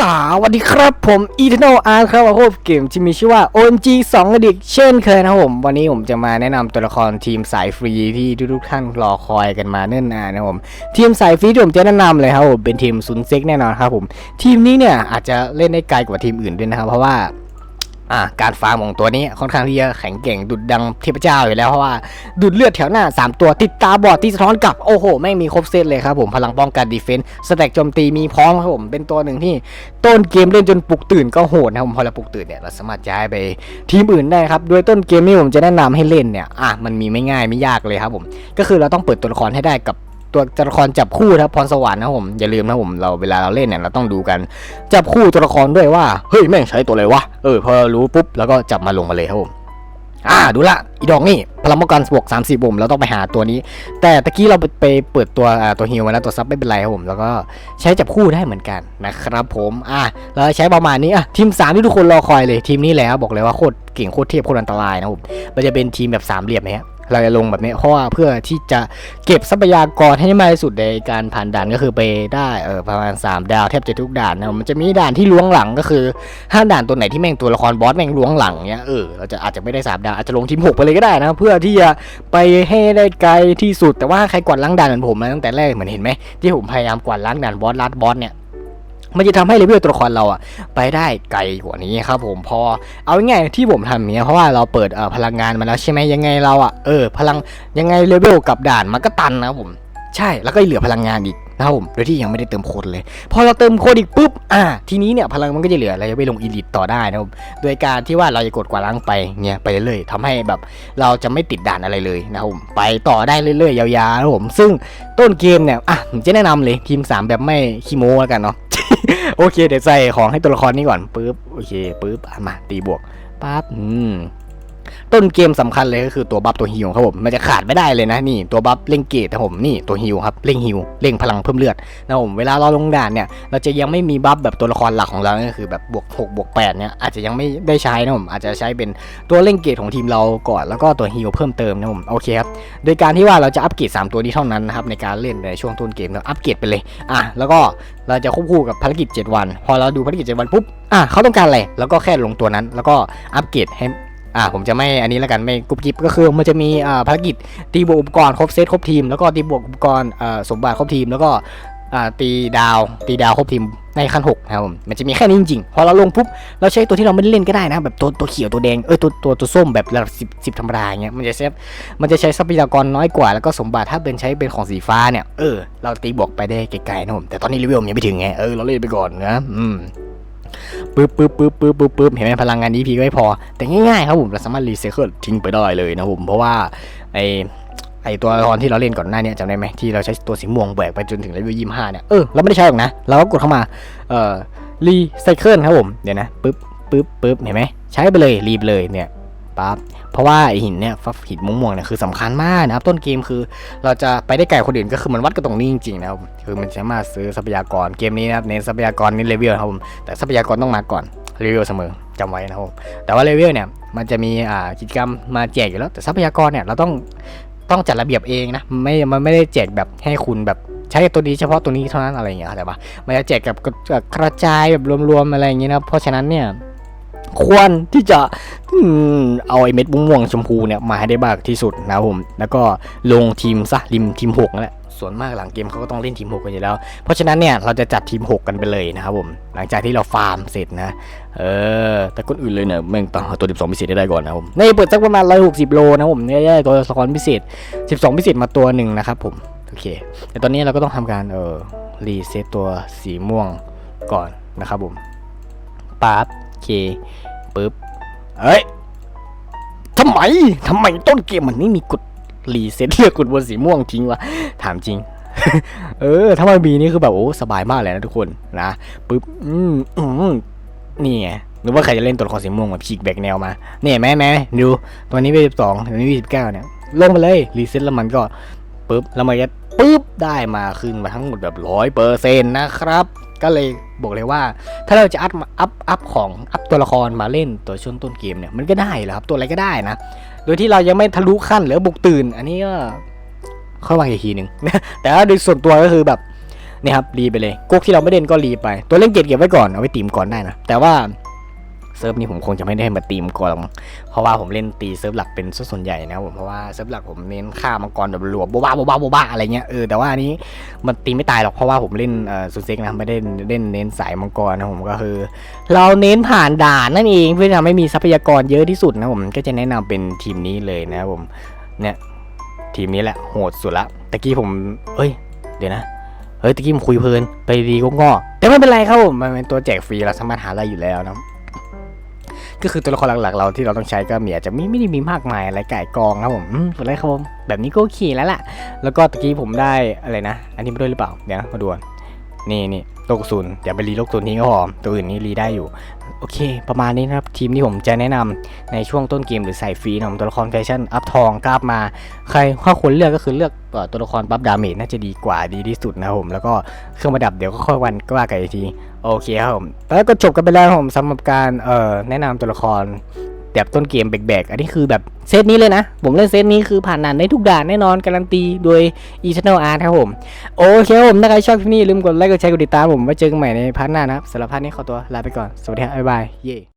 สวัสดีครับผม Eternal Art ครับผมเกมที่มีชื่อว่า OMG 2อดิกเช่นเคยนะครับผม วันนี้ผมจะมาแนะนำตัวละครทีมสายฟรีที่ทุกๆท่านรอคอยกันมาเนิ่นนานนะครับผม ทีมสายฟรีที่ผมจะแนะนำเลยครับผมเป็นทีมซุนเซ็กแน่นอนครับผม ทีมนี้เนี่ยอาจจะเล่นได้ไกลกว่าทีมอื่นด้วยนะครับเพราะว่า อ่าการฟาร์มของตัวนี้ค่อนข้างที่จะแข็งเก่งดุดดังเทพเจ้าอยู่แล้วเพราะว่าดูดเลือดแถวหน้า 3 ตัวติดตาบอดที่สะท้อนกลับโอ้โหไม่งมีครบเซตเลยครับผมพลังป้องกันดีเฟนส์สแต็กโจมตีมีพร้อมครับผมเป็นตัวหนึ่งที่ต้นเกมเล่นจนปลุกตื่นก็โหดนะครับผมพอเราปลุกตื่นเนี่ยเราสามารถย้ายไปทีมอื่นได้ครับโดยต้นเกมนี้ผมจะแนะนำให้เล่นเนี่ยอะมันมีไม่ง่ายไม่ยากเลยครับผมก็คือเราต้องเปิดตัวละครให้ได้กับ ตัวตัวละครจับคู่นะพรสวรรค์นะผมอย่าลืมนะผมเราเวลาเราเล่นเนี่ยเราต้องดูกันจับคู่ตัวละครด้วยว่าเฮ้ยแม่งใช้ตัวอะไรวะเออพอรู้ปุ๊บแล้วก็จับมาลงมาเลยครับผมอ่าดูละอีดอกนี่พลังป้องกันบวก30บ่มเราต้องไปหาตัวนี้ แต่ตะกี้เราไปไปเปิดตัวตัวฮิวมาแล้วตัวซับไม่เป็นไรครับผม แล้วก็ใช้จับคู่ได้เหมือนกันนะครับผมอะเราใช้ประมาณนี้อะทีม 3 ที่ทุกคนรอคอยเลยทีมนี้แล้วบอกเลยว่าโคตรเก่งโคตรเทพโคตรอันตรายนะผมมันจะเป็นทีมแบบสามเหลี่ยมนะฮะ เราจะลงแบบนี้เพราะว่าเพื่อที่จะเก็บทรัพยากรให้ได้มากที่สุดในการผ่านด่านก็คือไปได้เออประมาณ 3 ดาวแทบจะทุกด่านนะมันจะมีด่านที่ล้วงหลังก็คือถ้าด่านตัวไหนที่แม่งตัวละครบอสแม่งล้วงหลังเนี้ยเออเราจะอาจจะไม่ได้สามดาวอาจจะลงทีมหกไปเลยก็ได้นะเพื่อที่จะไปให้ได้ไกลที่สุดแต่ว่าใครกวาดล้างด่านเหมือนผมมาตั้งแต่แรกเหมือนเห็นไหมที่ผมพยายามกวาดล้างด่านบอสลัดบอสเนี่ย มันจะทำให้เลเวลตัวละครเราอะไปได้ไกลกว่านี้ครับผมพอเอาง่ายที่ผมทำเนี้ยเพราะว่าเราเปิดเอ่อพลังงานมาแล้วใช่ไหมยังไงเราอะเออพลังยังไงเลเวลกับด่านมันก็ตันนะครับผมใช่แล้วก็เหลือพลังงานอีกนะครับผมโดยที่ยังไม่ได้เติมโคดเลย พอเราเติมโคดอีกปุ๊บอ่าทีนี้เนี่ยพลังมันก็จะเหลือเราจะไปลงอีลิตต่อได้นะครับโดยการที่ว่าเราจะกดกวาดล้างไปเนี่ยไปเรื่อยๆทำให้แบบเราจะไม่ติดด่านอะไรเลยนะครับผมไปต่อได้เรื่อยๆยาวๆนะครับผมซึ่งต้นเกมเนี่ยอะผมจะแนะนำเลยทีม 3 แบบไม่ขี้โมแล้วกันเนาะ โอเค เดี๋ยวใส่ของให้ตัวละครนี้ก่อนปึ๊บโอเคปึ๊บมาตีบวกปั๊บอืม ต้นเกมสำคัญเลยก็คือตัวบัฟตัวฮิวครับผมมันจะขาดไม่ได้เลยนะนี่ตัวบัฟเร่งเกตครับผมนี่ตัวฮิวครับเร่งฮิวเร่งพลังเพิ่มเลือดนะผมเวลาเราลงด่านเนี่ยเราจะยังไม่มีบัฟแบบตัวละครหลักของเราก็คือแบบบวก6บวก8เนี่ยอาจจะยังไม่ได้ใช้นะผมอาจจะใช้เป็นตัวเร่งเกตของทีมเราก่อนแล้วก็ตัวฮิวเพิ่มเติมนะผมโอเคครับโดยการที่ว่าเราจะอัปเกรด3ตัวนี้เท่านั้นนะครับในการเล่นในช่วงต้นเกมเราอัปเกรดไปเลยอะแล้วก็เราจะควบคู่กับภารกิจ 7 วัน พอเราดูภารกิจ 7 วันปุ๊บอะเขาต้องการอะไรแล้วก็แค่ลงตัวนั้น แล้วก็อัปเกรดให้ อ่าผมจะไม่อันนี้แล้วกันไม่กรุบกริบก็คือมันจะมีอ่าภารกิจตีบวกอุปกรณ์ครบเซตครบทีมแล้วก็ตีบวกอุปกรณ์อ่าสมบัติครบทีมแล้วก็อ่าตีดาวตีดาวครบทีมในขั้นหกนะครับผมมันจะมีแค่นี้จริงๆพอเราลงปุ๊บเราใช้ตัวที่เราไม่ได้เล่นก็ได้นะแบบตัวตัวเขียวตัวแดงเออตัวตัวตัวส้มแบบระดับสิบสิบธรรมดายเงี้ยมันจะใช้มันจะใช้ทรัพยากรน้อยกว่าแล้วก็สมบัติถ้าเป็นใช้เป็นของสีฟ้าเนี่ยเออเราตีบวกไปได้ไกลๆนะผมแต่ตอนนี้เลเวลมันยังไม่ถึงไงเออเราเล่นไปก่อนนะอืม ปึ๊บปึ๊บปึ๊บปึ๊บปึ๊บปึ๊บเห็นไหมพลังงานนี้พีก็ไม่พอ แต่ง่ายๆครับผมเราสามารถรีไซเคิลทิ้งไปได้เลยนะผมเพราะว่าไอไอตัวละครที่เราเล่นก่อนหน้านี้จำได้ไหมที่เราใช้ตัวสีม่วงแบกไปจนถึงเลเวลยี่ห้าเนี่ยเออเราไม่ได้ใช้หรอกนะเราก็กดเข้ามาเอ่อรีไซเคิลครับผมเดี๋ยวนะปึ๊บปึ๊บปึ๊บเห็นไหมใช้ไปเลยรีบเลยเนี่ย ปั๊บเพราะว่าไอหินเนี่ยหินม่วงๆเนี่ยคือสำคัญมากนะครับต้นเกมคือเราจะไปได้ไกลคนอื่นก็คือมันวัดกันตรงนี้จริงๆนะครับคือมันสามารถซื้อทรัพยากรเกมนี้นะครับเน้นทรัพยากรเน้นเลเวลครับผมแต่ทรัพยากรต้องมาก่อนเลเวลเสมอจำไว้นะครับผมแต่ว่าเลเวลเนี่ยมันจะมีอ่ากิจกรรมมาแจกอยู่แล้วแต่ทรัพยากรเนี่ยเราต้องต้องจัดระเบียบเองนะไม่มันไม่ได้แจกแบบให้คุณแบบใช้ตัวนี้เฉพาะตัวนี้เท่านั้นอะไรอย่างเงี้ยแต่ว่ามันจะแจกกับกระจายแบบรวมๆอะไรอย่างเงี้ยนะเพราะฉะนั้นเนี่ย ควรที่จะเอาไอ้เม็ดม่วงชมพูเนี่ยมาให้ได้มากที่สุดนะครับผม แล้วก็ลงทีมซะริมทีมหกนั่นแหละส่วนมากหลังเกมเขาก็ต้องเล่นทีมหกกันอยู่แล้ว เพราะฉะนั้นเนี่ยเราจะจัดทีม 6 กันไปเลยนะครับผม หลังจากที่เราฟาร์มเสร็จนะ เออ แต่คนอื่นเลยเนี่ยแม่งต้องเอาตัว 12 พิเศษได้ก่อนนะครับผมในเปิดสักประมาณ 160 โลนะครับผมเนี่ยได้ตัวละครพิเศษ 12 พิเศษมาตัวหนึ่งนะครับผม โอเค แต่ตอนนี้เราก็ต้องทำการเออรีเซ็ตตัวสีม่วงก่อนนะครับผมปั๊บ เคปึ๊บเฮ้ยทำไมทำไมต้นเกมมันไม่มีกดรีเซ็ตเลือกกดบนสีม่วงทิ้งวะถามจริง เออ ถ้ามันมีนี่คือแบบโอ้สบายมากเลยนะทุกคนนะปึ๊บอืมอืมนี่ไงหรือว่าใครจะเล่นตัวละครสีม่วงแบบฉีกแบกแนวมาเนี่ยแม่แม่ดูตัวนี้เป็นสิบสองตัวนี้เป็นสิบเก้าเนี่ยลงไปเลยรีเซ็ตแล้วมันก็ปึ๊บแล้วมันจะปึ๊บได้มาขึ้นมาทั้งหมดแบบร้อยเปอร์เซ็นต์นะครับ ก็เลย บอกเลยว่า ถ้าเราจะอัพอัพอัพของอัพตัวละครมาเล่นตัวช่วงต้นเกมเนี่ยมันก็ได้แหรอครับตัวอะไรก็ได้นะ โดยที่เรายังไม่ทะลุขั้นหรือบุกตื่น อันนี้ก็ค่อยว่าอีกทีหนึ่งแต่ว่าโดยส่วนตัวก็คือแบบนี่ครับรีไปเลยกุ๊กที่เราไม่เล่นก็รีไป ตัวเล่นเกตเก็บไว้ก่อนเอาไว้ตีมก่อนได้นะแต่ว่า เซิร์ฟนี้ผมคงจะไม่ได้มาตีมก่อนหรอกมั้งเพราะว่าผมเล่นตีเซิร์ฟหลักเป็นส่วนใหญ่นะครับผมเพราะว่าเซิร์ฟหลักผมเน้นฆ่ามังกรแบบรัวโบ๊ะบ้าบ้าบ้าอะไรเงี้ยเออแต่ว่าอันนี้มันตีไม่ตายหรอกเพราะว่าผมเล่นเอ่อซูเซ็กนะไม่ได้เล่นเน้นสายมังกรนะผมก็คือ เราเน้นผ่านด่านนั่นเองเพื่อทำให้มีทรัพยากรเยอะที่สุดนะผมก็จะแนะนำเป็นทีมนี้เลยนะครับผมเนี่ยทีมนี้แหละโหดสุดละตะกี้ผมเอ้ยเดี๋ยวนะเฮ้ยตะกี้ผมคุยเพลินไปดีก็งอแต่ไม่เป็นไรครับผมมันเป็นตัวแจกฟรีเราสามารถหาได้อยู่แล้วนะ ก็คือตัวละครหลักๆเราที่เราต้องใช้ก็มีอาจจะไม่ไม่ได้มีมากมายอะไรไก่กองครับผมอืมสุดเลยครับผมแบบนี้ก็โอเคแล้วล่ะ แล้วก็ตะกี้ผมได้อะไรนะ อันนี้มาด้วยหรือเปล่าเดี๋ยวนะมาดู นี่นี่โลกศูนย์อย่าไปรีโลกศูนย์ทิ้งก็พอตัวอื่นนี่รีได้อยู่ โอเค ประมาณนี้นะครับ ทีมที่ผมจะแนะนำในช่วงต้นเกมหรือใส่ฟรีนะตัวละครแฟชั่น อัพทองกราบมา ใครข้อควรเลือกก็คือเลือกตัวละครบัฟดาเมจน่าจะดีกว่าดีที่สุดนะผม แล้วก็เครื่องประดับเดี๋ยวก็ค่อยวันก็ว่ากันอีกที โอเคครับผมแล้วก็จบกันไปแล้วผมสำหรับการเอ่อแนะนำตัวละคร แบบต้นเกมแบกๆ อันนี้คือแบบเซตนี้เลยนะ ผมเล่นเซตนี้คือผ่านด่านได้ทุกด่านแน่นอน การันตีโดย Eternal Art ครับผม โอเคครับผม ถ้าใครชอบคลิปนี้อย่าลืมกดไลค์ กดแชร์ กดติดตามผม ไว้เจอกันใหม่ในพาร์ทหน้านะครับสำหรับพาร์ทนี้ขอตัวลาไปก่อน สวัสดีครับบ๊ายบาย เย่